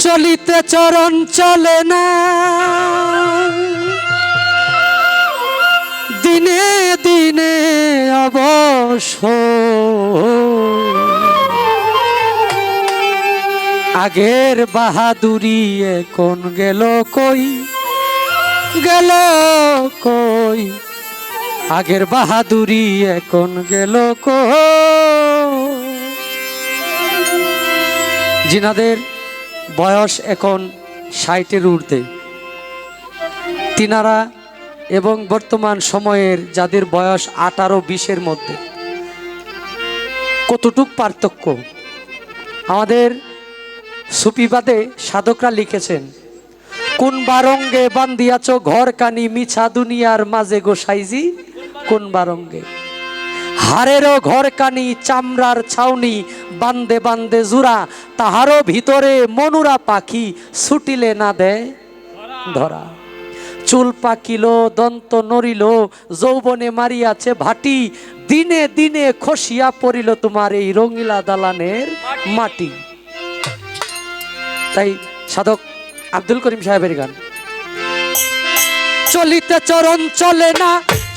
চলিতে চরণ চলে না। দিনে দিনে অবশ্য আগের বাহাদুরি কোন গেল কই? গেল কই? আগের বাহাদুরি এখন গেল কই? জিনাদের বয়স এখন ষাটের ঊর্ধ্বে। তিনারা এবং বর্তমান সময়ের যাদের বয়স আঠারো বিশের মধ্যে। কতটুক পার্থক্য? আমাদের সুপিবাদে সাধকরা লিখেছেন, কোন বারঙ্গে বান্দিয়াছ ঘর কানি মিছা দুনিয়ার মাঝে গোসাইজি কোন বারঙ্গে? হাড়েরও ঘর কানি চামড়ার ছাউনি, বান্দে বান্দে জুরা, তাহারও ভিতরে মনুরা পাখি ছুটিলে না দেয় ধরা। চুল পাকিল, দন্ত নড়িল, যৌবনে মারিয়াছে ভাটি, দিনে দিনে খসিয়া পড়িল তোমার এই রঙিলা দালানের মাটি। তাই সাধক আব্দুল করিম সাহেবের গান। চলিতে চরণ চলে না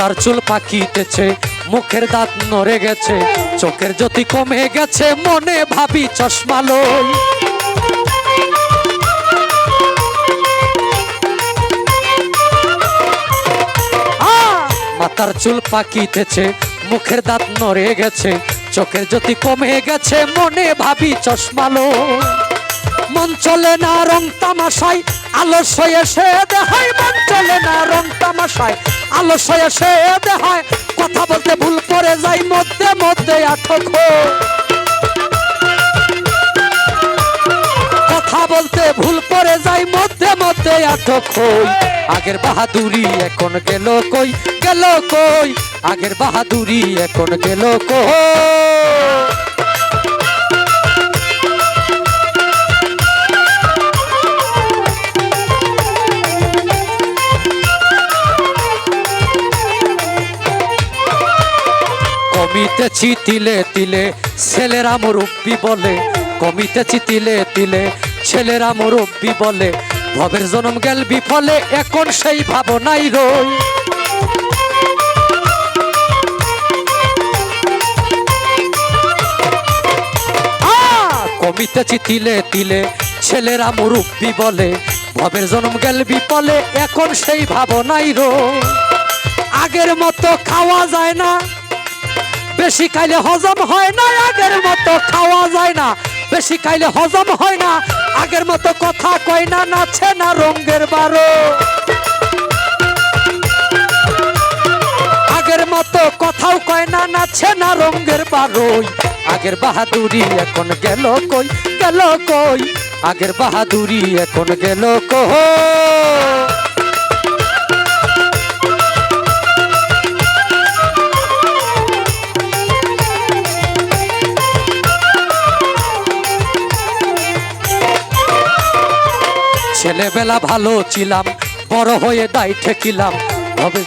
মাথার চুল পাকিতেছে, মুখের দাঁত নড়ে গেছে, চোখের জ্যোতি কমে গেছে, মনে ভাবি চশমা লই! মাথার চুল পাকিতেছে, মুখের দাঁত নড়ে গেছে, চোখের জ্যোতি কমে গেছে, মনে ভাবি চশমা লই মন চলে না রং তামাশায় আলস্য এসে দেখায়, মন চলে না রং তামাশায় আলস্য সে দেহায় কথা বলতে ভুল করে যাই মধ্যে মধ্যে আটক। কথা বলতে ভুল করে যাই মধ্যে মধ্যে আটক হই আগের বাহাদুরি এখন গেল কই? গেল কই? আগের বাহাদুরি এখন গেল কই? কমিতেছি তিলে তিলে, ছেলেরা মুরব্বি বলে। কমিতেছি তিলে তিলে, ছেলেরা মুরব্বি বলে। ভবের জনম গেল বিফলে, এখন সেই ভাবনাই রই! কমিতেছি তিলে তিলে, ছেলেরা মুরব্বি বলে। ভবের জনম গেল বিফলে, এখন সেই ভাবনাই রই। আগের মতো খাওয়া যায় না বেশি খাইলে হজম হয় না, আগের মতো খাওয়া যায় না। বেশি খাইলে হজম হয় না, আগের মতো কথা কয় না, নাচে না রঙ্গের বারো। আগের মতো কথাও কয় না, নাচে না রঙ্গের বারোই আগের বাহাদুরি এখন গেল কই গেল কই? আগের বাহাদুরি এখন গেল কই? ছেলেবেলা ভালো ছিলাম, বড় হয়ে দায় ঠেকিলাম। তবে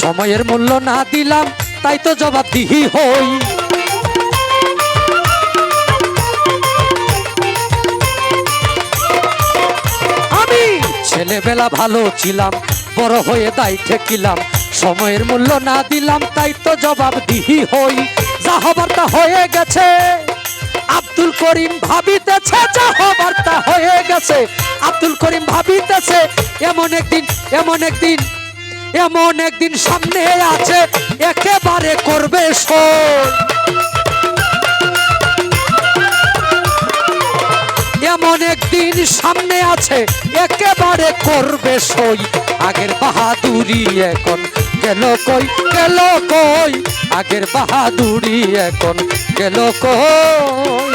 সময়ের মূল্য না দিলাম, তাই তো জবাব দিহি হই। আমি ছেলেবেলা ভালো ছিলাম, বড় হয়ে দায় ঠেকিলাম। সময়ের মূল্য না দিলাম, তাই তো জবাব দিহি হই। যা হবার তা হয়ে গেছে। আব্দুল করিম ভাবিতেছে যা হয়ে গেছে। আব্দুল করিম ভাবিতেছে, এমন একদিন এমন একদিন এমন একদিন সামনে আছে, একেবারে করবে শোন এমন একদিন সামনে আছে, একেবারে করবে সই। আগের বাহাদুরি এখন গেল কই গেল কই? আগের বাহাদুরি এখন গেল কই?